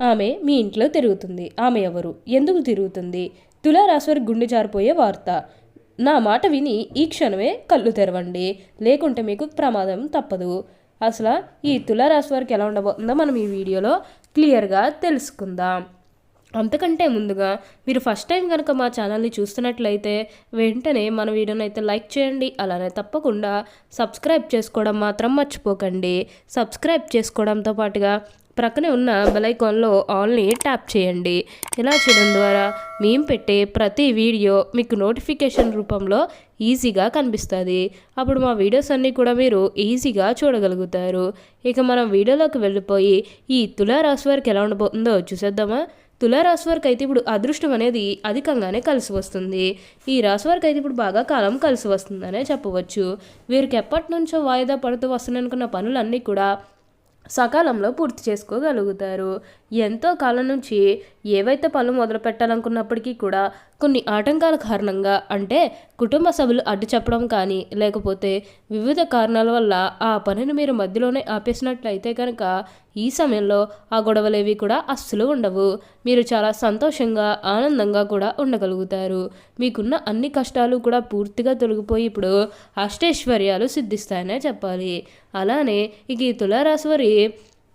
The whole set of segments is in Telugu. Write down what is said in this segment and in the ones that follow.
ఆమె మీ ఇంట్లో తిరుగుతుంది. ఆమె ఎవరు? ఎందుకు తిరుగుతుంది? తులారాశివారి గుండె జారిపోయే వార్త. నా మాట విని ఈ క్షణమే కళ్ళు తెరవండి. లేకుంటే మీకు ప్రమాదం తప్పదు. అసలు ఈ తులారాశి వారికి ఎలా ఉండబోతుందో మనం ఈ వీడియోలో క్లియర్గా తెలుసుకుందాం. అంతకంటే ముందుగా మీరు ఫస్ట్ టైం కనుక మా ఛానల్ని చూస్తున్నట్లయితే వెంటనే మన వీడియోని అయితే లైక్ చేయండి. అలానే తప్పకుండా సబ్స్క్రైబ్ చేసుకోవడం మాత్రం మర్చిపోకండి. సబ్స్క్రైబ్ చేసుకోవడంతో పాటుగా ప్రక్కనే ఉన్న బెలైకాన్లో ఆల్ని ట్యాప్ చేయండి. ఇలా చేయడం ద్వారా మేము పెట్టే ప్రతి వీడియో మీకు నోటిఫికేషన్ రూపంలో ఈజీగా కనిపిస్తుంది. అప్పుడు మా వీడియోస్ అన్నీ కూడా మీరు ఈజీగా చూడగలుగుతారు. ఇక మనం వీడియోలోకి వెళ్ళిపోయి ఈ తులారాశి వారికి ఎలా ఉండబోతుందో చూసేద్దామా? తులారాశి వారికి అయితే ఇప్పుడు అదృష్టం అనేది అధికంగానే కలిసి వస్తుంది. ఈ రాశి వారికి అయితే ఇప్పుడు బాగా కాలం కలిసి వస్తుందనే చెప్పవచ్చు. వీరికి ఎప్పటి నుంచో వాయిదా పడుతూ వస్తుందనుకున్న పనులన్నీ కూడా సకాలంలో పూర్తి చేసుకోగలుగుతారు. ఎంతో కాలం నుంచి ఏవైతే పనులు మొదలు పెట్టాలనుకున్నప్పటికీ కూడా కొన్ని ఆటంకాల కారణంగా అంటే కుటుంబ సభ్యులు అడ్డు చెప్పడం కానీ లేకపోతే వివిధ కారణాల వల్ల ఆ పనిని మీరు మధ్యలోనే ఆపేసినట్లయితే కనుక ఈ సమయంలో ఆ గొడవలేవి కూడా అస్సలు ఉండవు. మీరు చాలా సంతోషంగా ఆనందంగా కూడా ఉండగలుగుతారు. మీకున్న అన్ని కష్టాలు కూడా పూర్తిగా తొలగిపోయి ఇప్పుడు అష్టైశ్వర్యాలు సిద్ధిస్తాయనే చెప్పాలి. అలానే ఇక ఈ తులారాశి వారి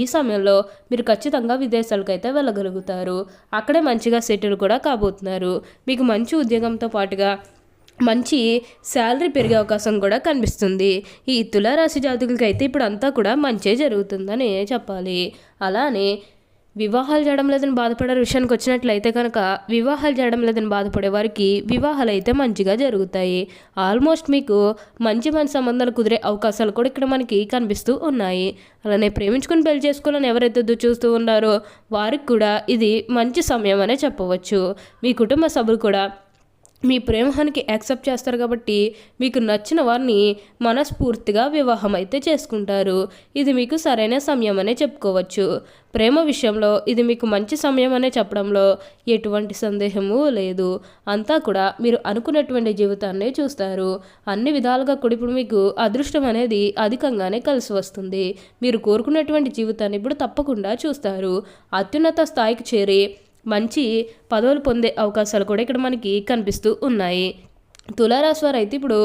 ఈ సమయంలో మీరు ఖచ్చితంగా విదేశాలకు అయితే వెళ్ళగలుగుతారు. అక్కడే మంచిగా సెటిల్ కూడా కాబోతున్నారు. మీకు మంచి ఉద్యోగంతో పాటుగా మంచి శాలరీ పెరిగే అవకాశం కూడా కనిపిస్తుంది. ఈ తులారాశి జాతకులకి అయితే ఇప్పుడు అంతా కూడా మంచే జరుగుతుందని చెప్పాలి. అలానే వివాహాలు చేయడం లేదని బాధపడే విషయానికి వచ్చినట్లయితే కనుక వివాహాలు చేయడం లేదని బాధపడే వారికి వివాహాలు అయితే మంచిగా జరుగుతాయి. ఆల్మోస్ట్ మీకు మంచి మంచి సంబంధాలు కుదిరే అవకాశాలు కూడా ఇక్కడ మనకి కనిపిస్తూ ఉన్నాయి. అలానే ప్రేమించుకుని పెళ్ళి చేసుకోవాలని ఎవరైతే చూస్తూ ఉన్నారో వారికి కూడా ఇది మంచి సమయం అనే చెప్పవచ్చు. మీ కుటుంబ సభ్యులు కూడా మీ ప్రేమానికి యాక్సెప్ట్ చేస్తారు కాబట్టి మీకు నచ్చిన వారిని మనస్ఫూర్తిగా వివాహం అయితే చేసుకుంటారు. ఇది మీకు సరైన సమయం అనే చెప్పుకోవచ్చు. ప్రేమ విషయంలో ఇది మీకు మంచి సమయం అనే చెప్పడంలో ఎటువంటి సందేహము లేదు. అంతా కూడా మీరు అనుకున్నటువంటి జీవితాన్ని చూస్తారు. అన్ని విధాలుగా కూడా ఇప్పుడు మీకు అదృష్టం అనేది అధికంగానే కలిసి వస్తుంది. మీరు కోరుకున్నటువంటి జీవితాన్ని ఇప్పుడు తప్పకుండా చూస్తారు. అత్యున్నత స్థాయికి చేరి మంచి పదవులు పొందే అవకాశాలు కూడా ఇక్కడ మనకి కనిపిస్తూ ఉన్నాయి. తులారాశి వారు అయితే ఇప్పుడు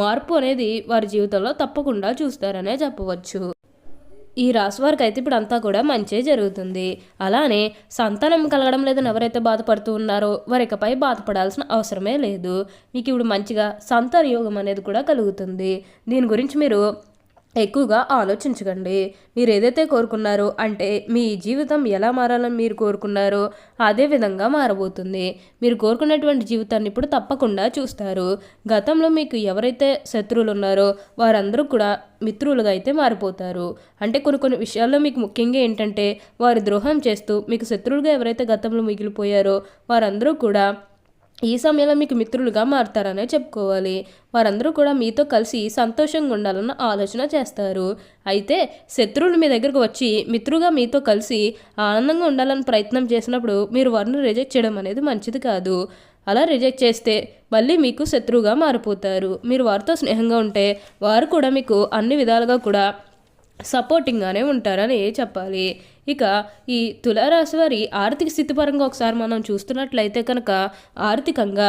మార్పు అనేది వారి జీవితంలో తప్పకుండా చూస్తారనే చెప్పవచ్చు. ఈ రాశి వారికి అయితే ఇప్పుడు అంతా కూడా మంచే జరుగుతుంది. అలానే సంతానం కలగడం లేదని ఎవరైతే బాధపడుతూ ఉన్నారో వారి ఇకపై బాధపడాల్సిన అవసరమే లేదు. మీకు ఇప్పుడు మంచిగా సంతాన యోగం అనేది కూడా కలుగుతుంది. దీని గురించి మీరు ఎక్కువగా ఆలోచించకండి. మీరు ఏదైతే కోరుకున్నారో అంటే మీ జీవితం ఎలా మారాలని మీరు కోరుకున్నారో అదే విధంగా మారబోతుంది. మీరు కోరుకున్నటువంటి జీవితాన్ని ఇప్పుడు తప్పకుండా చూస్తారు. గతంలో మీకు ఎవరైతే శత్రువులు ఉన్నారో వారందరూ కూడా మిత్రులుగా అయితే మారిపోతారు. అంటే కొన్ని కొన్ని విషయాల్లో మీకు ముఖ్యంగా ఏంటంటే వారు ద్రోహం చేస్తూ మీకు శత్రువులుగా ఎవరైతే గతంలో మిగిలిపోయారో వారందరూ కూడా ఈ సమయంలో మీకు మిత్రులుగా మారుతారనే చెప్పుకోవాలి. వారందరూ కూడా మీతో కలిసి సంతోషంగా ఉండాలన్న ఆలోచన చేస్తారు. అయితే శత్రువులు మీ దగ్గరకు వచ్చి మిత్రుగా మీతో కలిసి ఆనందంగా ఉండాలని ప్రయత్నం చేసినప్పుడు మీరు వారిని రిజెక్ట్ చేయడం అనేది మంచిది కాదు. అలా రిజెక్ట్ చేస్తే మళ్ళీ మీకు శత్రువుగా మారిపోతారు. మీరు వారితో స్నేహంగా ఉంటే వారు కూడా మీకు అన్ని విధాలుగా కూడా సపోర్టింగ్గానే ఉంటారని చెప్పాలి. ఇక ఈ తులారాశి వారి ఆర్థిక స్థితి పరంగా ఒకసారి మనం చూస్తున్నట్లయితే కనుక ఆర్థికంగా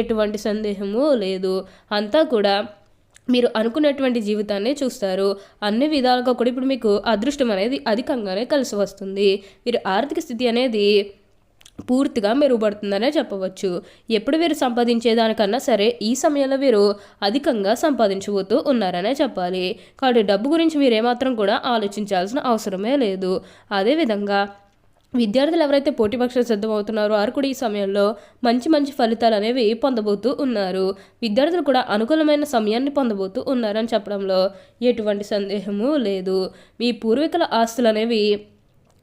ఎటువంటి సందేహము లేదు. అంతా కూడా మీరు అనుకున్నటువంటి జీవితాన్ని చూస్తారు. అన్ని విధాలుగా కూడా ఇప్పుడు మీకు అదృష్టం అనేది అధికంగానే కలిసి వస్తుంది. మీరు ఆర్థిక స్థితి అనేది పూర్తిగా మెరుగుపడుతుందనే చెప్పవచ్చు. ఎప్పుడు వీరు సంపాదించేదానికన్నా సరే ఈ సమయంలో వీరు అధికంగా సంపాదించబోతూ ఉన్నారనే చెప్పాలి. కాబట్టి డబ్బు గురించి మీరు ఏమాత్రం కూడా ఆలోచించాల్సిన అవసరమే లేదు. అదేవిధంగా విద్యార్థులు ఎవరైతే పోటీ పరీక్షలు సిద్ధమవుతున్నారో వారు కూడా ఈ సమయంలో మంచి మంచి ఫలితాలు అనేవి పొందబోతూ ఉన్నారు. విద్యార్థులు కూడా అనుకూలమైన సమయాన్ని పొందబోతూ ఉన్నారని చెప్పడంలో ఎటువంటి సందేహము లేదు. మీ పూర్వీకుల ఆస్తులు అనేవి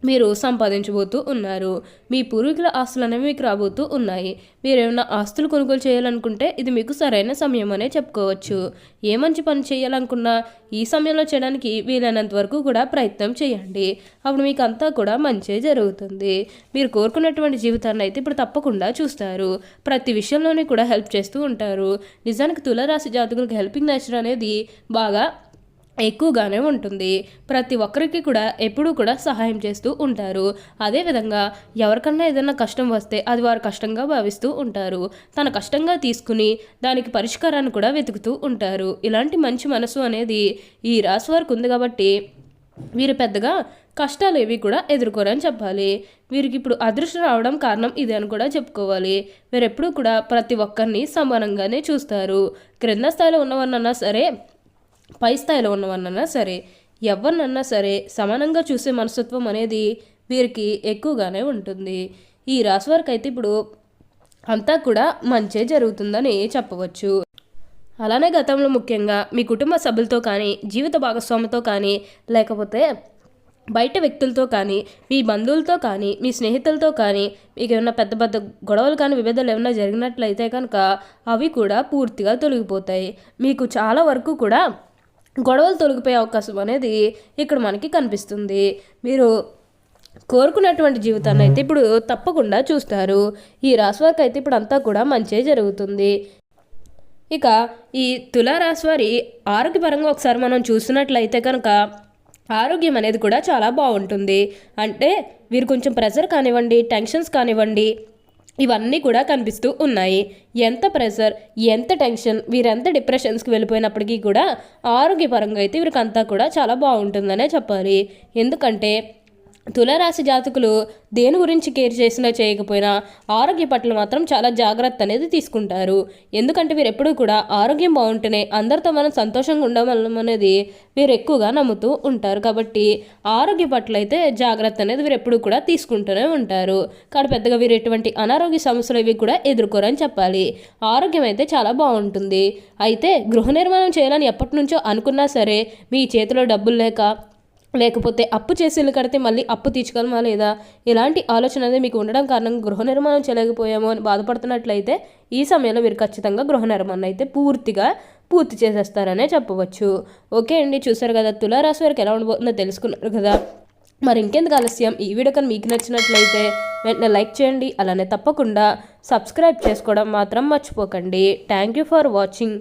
మీరు సంపాదించబోతూ ఉన్నారు. మీ పూర్వీకుల ఆస్తులు అనేవి మీకు రాబోతూ ఉన్నాయి. మీరు ఏమైనా ఆస్తులు కొనుగోలు చేయాలనుకుంటే ఇది మీకు సరైన సమయం అనే చెప్పుకోవచ్చు. ఏ మంచి పని చేయాలనుకున్నా ఈ సమయంలో చేయడానికి వీలైనంత వరకు కూడా ప్రయత్నం చేయండి. అప్పుడు మీకు అంతా కూడా మంచి జరుగుతుంది. మీరు కోరుకున్నటువంటి జీవితాన్ని అయితే ఇప్పుడు తప్పకుండా చూస్తారు. ప్రతి విషయంలోనే కూడా హెల్ప్ చేస్తూ ఉంటారు. నిజానికి తులరాశి జాతకులకు హెల్పింగ్ నేచర్ అనేది బాగా ఎక్కువగానే ఉంటుంది. ప్రతి ఒక్కరికి కూడా ఎప్పుడూ కూడా సహాయం చేస్తూ ఉంటారు. అదేవిధంగా ఎవరికన్నా ఏదైనా కష్టం వస్తే అది వారు కష్టంగా భావిస్తూ ఉంటారు. తన కష్టంగా తీసుకుని దానికి పరిష్కారాన్ని కూడా వెతుకుతూ ఉంటారు. ఇలాంటి మంచి మనసు అనేది ఈ రాశి వారికి ఉంది కాబట్టి వీరు పెద్దగా కష్టాలు ఏవి కూడా ఎదుర్కోరని చెప్పాలి. వీరికి ఇప్పుడు అదృష్టం రావడం కారణం ఇది అని కూడా చెప్పుకోవాలి. వీరెప్పుడూ కూడా ప్రతి ఒక్కరిని సమానంగానే చూస్తారు. క్రింద స్థాయిలో ఉన్నవారినన్నా సరే పై స్థాయిలో ఉన్నవన్నన్నా సరే ఎవరినన్నా సరే సమానంగా చూసే మనస్తత్వం అనేది వీరికి ఎక్కువగానే ఉంటుంది. ఈ రాశి వారికి అయితే ఇప్పుడు అంతా కూడా మంచే జరుగుతుందని చెప్పవచ్చు. అలానే గతంలో ముఖ్యంగా మీ కుటుంబ సభ్యులతో కానీ జీవిత భాగస్వామితో కానీ లేకపోతే బయట వ్యక్తులతో కానీ మీ బంధువులతో కానీ మీ స్నేహితులతో కానీ మీకు ఏమైనా పెద్ద పెద్ద గొడవలు కానీ విభేదాలు ఏమైనా జరిగినట్లయితే కనుక అవి కూడా పూర్తిగా తొలగిపోతాయి. మీకు చాలా వరకు కూడా గొడవలు తొలగిపోయే అవకాశం అనేది ఇక్కడ మనకి కనిపిస్తుంది. మీరు కోరుకున్నటువంటి జీవితాన్ని అయితే ఇప్పుడు తప్పకుండా చూస్తారు. ఈ రాశి వారికి అయితే ఇప్పుడు అంతా కూడా మంచే జరుగుతుంది. ఇక ఈ తులారాశి వారి ఆరోగ్యపరంగా ఒకసారి మనం చూసినట్లయితే కనుక ఆరోగ్యం అనేది కూడా చాలా బాగుంటుంది. అంటే వీరు కొంచెం ప్రెషర్ కానివ్వండి టెన్షన్స్ కానివ్వండి ఇవన్నీ కూడా కనిపిస్తూ ఉన్నాయి. ఎంత ప్రెషర్ ఎంత టెన్షన్ వీరెంత డిప్రెషన్స్కి వెళ్ళిపోయినప్పటికీ కూడా ఆరోగ్యపరంగా అయితే వీరికంతా కూడా చాలా బాగుంటుందనే చెప్పాలి. ఎందుకంటే తులరాశి జాతకులు దేని గురించి కేర్ చేసినా చేయకపోయినా ఆరోగ్య పట్ల మాత్రం చాలా జాగ్రత్త అనేది తీసుకుంటారు. ఎందుకంటే వీరు ఎప్పుడూ కూడా ఆరోగ్యం బాగుంటేనే అందరితో మనం సంతోషంగా ఉండడం అనేది వీరు ఎక్కువగా నమ్ముతూ ఉంటారు. కాబట్టి ఆరోగ్య పట్ల అయితే జాగ్రత్త అనేది వీరు ఎప్పుడూ కూడా తీసుకుంటూనే ఉంటారు. కాబట్టి పెద్దగా వీరు ఎటువంటి అనారోగ్య సమస్యలు ఇవి కూడా ఎదుర్కోరని చెప్పాలి. ఆరోగ్యం అయితే చాలా బాగుంటుంది. అయితే గృహ నిర్మాణం చేయాలని ఎప్పటి నుంచో అనుకున్నా సరే మీ చేతిలో డబ్బులు లేక లేకపోతే అప్పు చేసి ఇల్లు కడితే మళ్ళీ అప్పు తీర్చుకోగలమా లేదా ఇలాంటి ఆలోచన అనేది మీకు ఉండడం కారణంగా గృహ నిర్మాణం చేయలేకపోయామో అని బాధపడుతున్నట్లయితే ఈ సమయంలో మీరు ఖచ్చితంగా గృహ నిర్మాణం అయితే పూర్తిగా పూర్తి చేసేస్తారనే చెప్పవచ్చు. ఓకే అండి చూసారు కదా తులారాశి వారికి ఎలా ఉండబోతుందో తెలుసుకున్నారు కదా. మరి ఇంకెందుకు ఆలస్యం? ఈ వీడియో కానీ మీకు నచ్చినట్లయితే వెంటనే లైక్ చేయండి అలానే తప్పకుండా సబ్స్క్రైబ్ చేసుకోవడం మాత్రం మర్చిపోకండి. Thank you for watching.